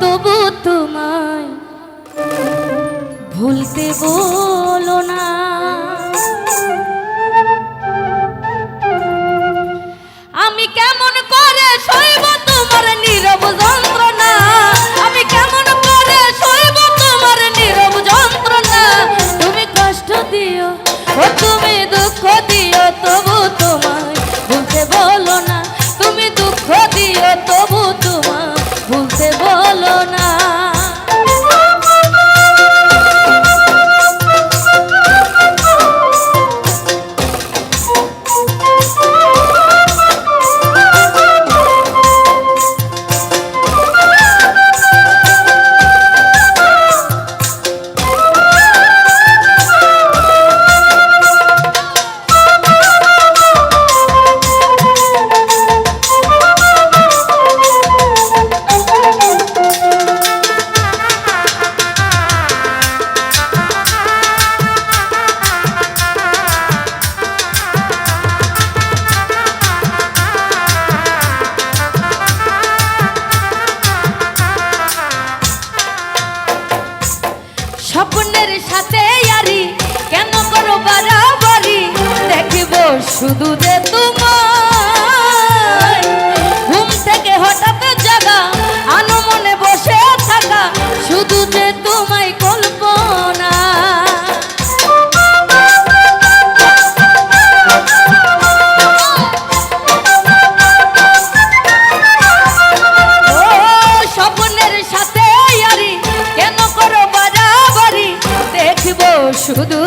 তবু তোমায় ভুলতে বলো না। আমি কেমন করে সইব তোমার নীরব যন্ত্রণা বাড়াবাড়ি দেখব শুধু যে তোমার ঘুম থেকে হঠাৎ জাগা, আনমনে বসে থাকা, শুধু যে তোমায় কল্পনা। শুধু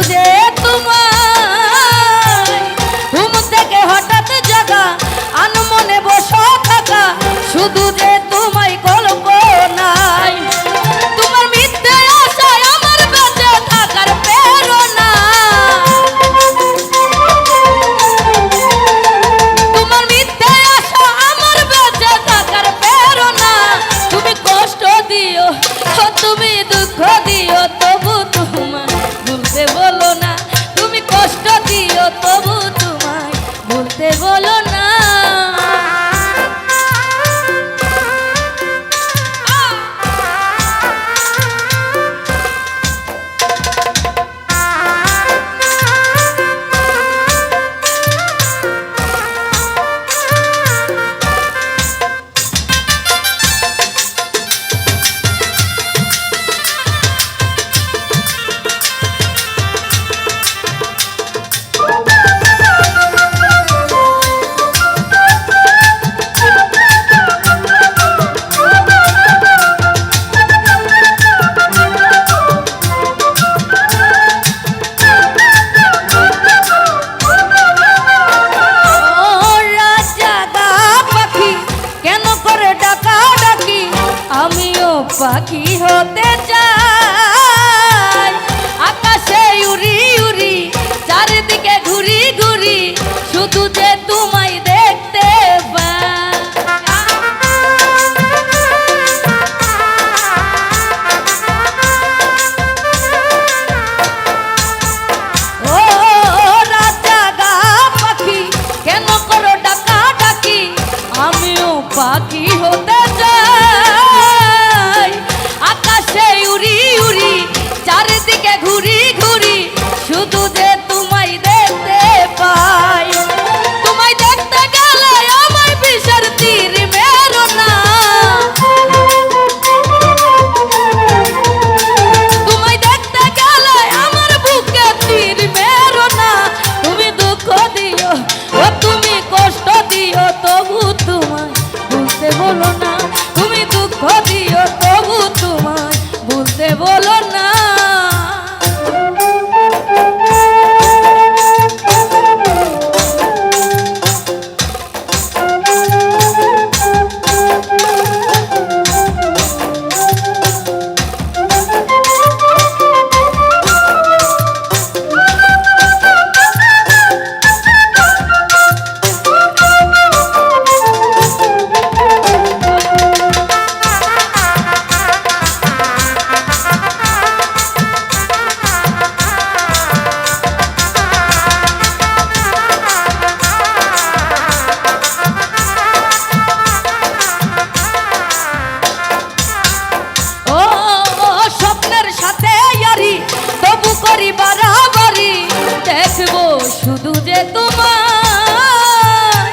শুধু যে তোমার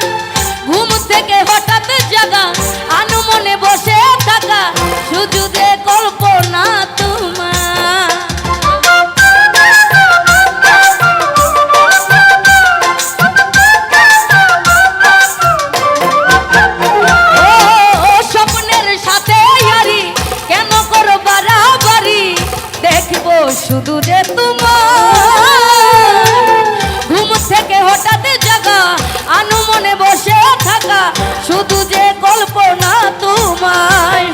ঘুম থেকে হঠাৎ জাগা আনুমনে বসে থাকা। শুধু যে কল্পনা তোমার ও স্বপ্নের সাথে হারি, কেন করো দেখব শুধু যে তোমার থেকে হঠাৎ জাগা আনু মনে বসে থাকা। শুধু যে কল্পনা তোমায়।